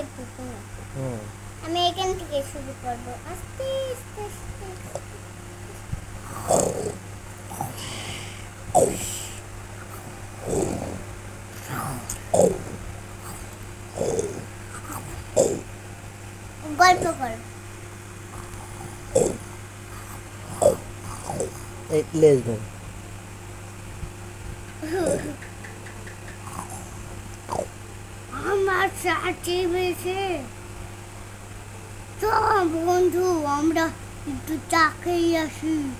থেকে পিছনে হুম। আমি এখান থেকে শুরু করব। আস্তে আস্তে আস্তে। গল্প কর। লেজ আমার চাচি বন্ধু আমরা একটু চা খেয়ে আসি।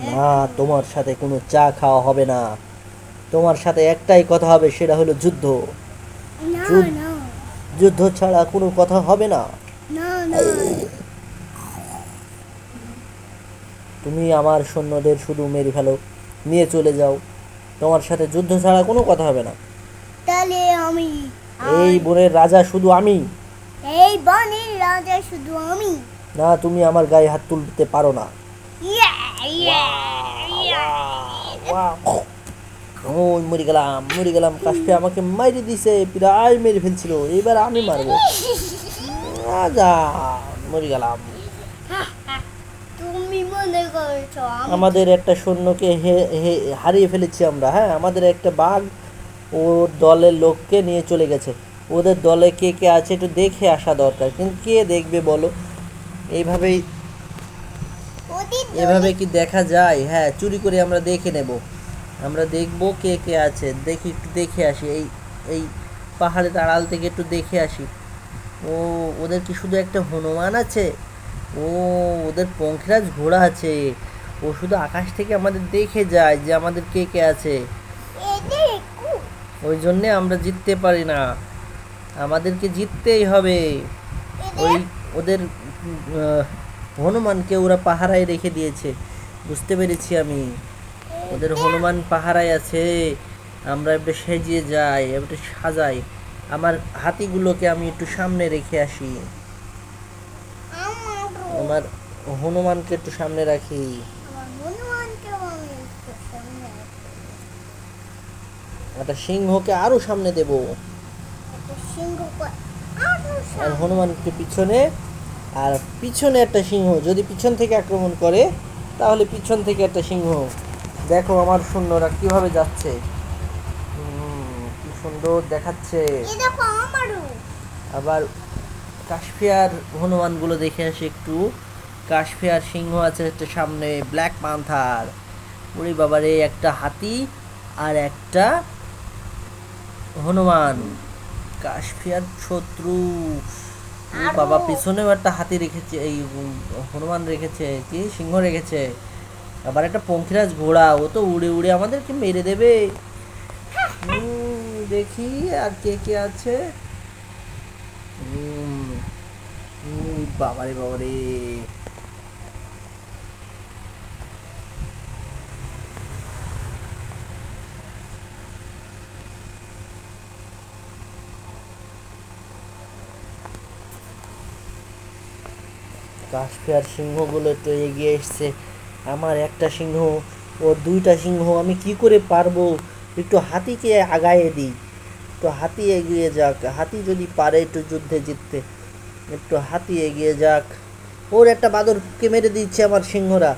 না তোমার সাথে কোনো চা খাওয়া হবে না। তোমার সাথে একটাই কথা হবে সেটা হলো যুদ্ধ। না না। যুদ্ধ ছাড়া কোনো কথা হবে না। না না। তুমি আমার সৈন্যদের শুধু মেরে ফেলো নিয়ে চলে যাও। তোমার সাথে যুদ্ধ ছাড়া কোনো কথা হবে না। তাহলে আমি এই বনের রাজা শুধু আমি। এই বনের রাজা শুধু আমি। না তুমি আমার গায়ে হাত তুলতে পারো না। ওই মরে গেলাম মরে গেলাম। কাশপে আমাকে মাইরে দিছে প্রায় মেরে ফেলছিল। এবার আমি মারবো। রাজা মরে গেলাম। তুমি মনে করছ আমি আমাদের একটা সৈন্যকে হারিয়ে ফেলেছি আমরা হ্যাঁ? আমাদের একটা বাঘ ওর দলের লোককে নিয়ে চলে গেছে। ওদের দলে কে কে আছে একটু দেখে আসা দরকার। কিন্তু কে দেখবে বলো? এইভাবেই এভাবে কি দেখা যায়? হ্যাঁ চুরি করে আমরা দেখে নেব। আমরা দেখব কে কে আছে। দেখি একটু দেখে আসি। এই এই পাহাড়ের আড়াল থেকে একটু দেখে আসি। ও ওদের কি শুধু একটা হনুমান আছে? ও ওদের পঙ্খিরাজ ঘোড়া আছে। ও শুধু আকাশ থেকে আমাদের দেখে যায় যে আমাদের কে কে আছে। ওই জন্যে আমরা জিততে পারি না। আমাদেরকে জিততেই হবে। ওই ওদের হনুমানকে ওরা পাহারায় রেখে দিয়েছে। বুঝতে পেরেছি আমি। ওদের হনুমান পাহারায় আছে। আমরা একটু সেজিয়ে যাই একটু সাজাই। আমার হাতিগুলোকে আমি একটু সামনে রেখে আসি। আমার হনুমানকে একটু সামনে রাখি আমার হনুমানকেও আমি একটু সামনে রাখব। একটা সিংহকে আরও সামনে দেব। আর হনুমানকে পিছনে আর পিছনে একটা সিংহ। যদি পিছন থেকে আক্রমণ করে তাহলে পিছন থেকে একটা সিংহ। দেখো আমার সৈন্যরা কীভাবে যাচ্ছে। কি সুন্দর দেখাচ্ছে। আবার কাশফিয়ার হনুমানগুলো দেখে আসি একটু। কাশফিয়ার সিংহ আছে একটা সামনে ব্ল্যাক পান্থার। ওরে বাবারে একটা হাতি আর একটা হনুমান কাশফিয়ার শত্রু। বাবা পিছনেও একটা হাতি রেখেছে এই হনুমান রেখেছে কি সিংহ রেখেছে। আবার একটা পঙ্খিরাজ ঘোড়া ও তো উড়ে উড়ে আমাদেরকে মেরে দেবে। দেখি আর কে কে আছে। বাবারে বাবারে। কাশফিয়ার সিংহগুলো তো এগিয়ে এসছে। আমার একটা সিংহ ও দুইটা সিংহ, আমি কি করে পারব? একটু হাতিকে আগায়ে দিই। তো হাতি এগিয়ে যাক। হাতি যদি পারে একটু যুদ্ধে জিততে। একটু হাতি এগিয়ে যাক। ওর একটা বাদরকে মেরে দিচ্ছে আমার সিংহরা।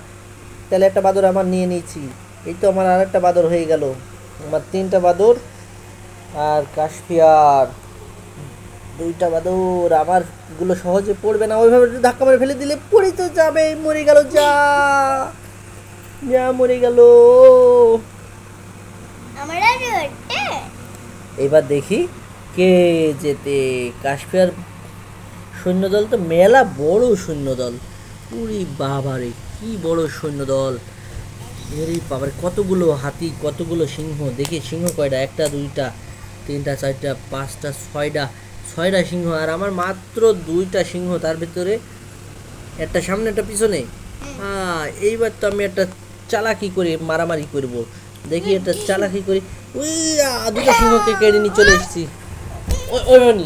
তাহলে একটা বাদর আমার নিয়ে নিয়েছি। এই তো আমার আর একটা বাদর হয়ে গেল। আমার তিনটা বাদর আর কাশফিয়ার দুইটা বাদর আমারগুলো সহজে পড়বে না। ওইভাবে ধাক্কা মেরে ফেলে দিলে পড়ে তো যাবে মরে গেল যা। যা মরে গেল। এবার দেখি কে যেতে। কাশ্মীর সৈন্যদল তো মেলা বড় সৈন্যদল। উরি বাবারে কি বড় সৈন্যদল। এরে বাবারে কতগুলো হাতি কতগুলো সিংহ? দেখি সিংহ কয়টা? একটা দুইটা তিনটা চারটা পাঁচটা ছয়টা। ছয়টা সিংহ আর আমার মাত্র দুইটা সিংহ তার ভিতরে। একটা সামনে একটা পিছনে। হ্যাঁ এইবার তো আমি একটা চালাকি করে মারামারি করব। দেখি একটা চালাকি করে। ওই আ, দুটো সিংহকে কেড়ে নিয়ে চলে এসেছি। ওই ওই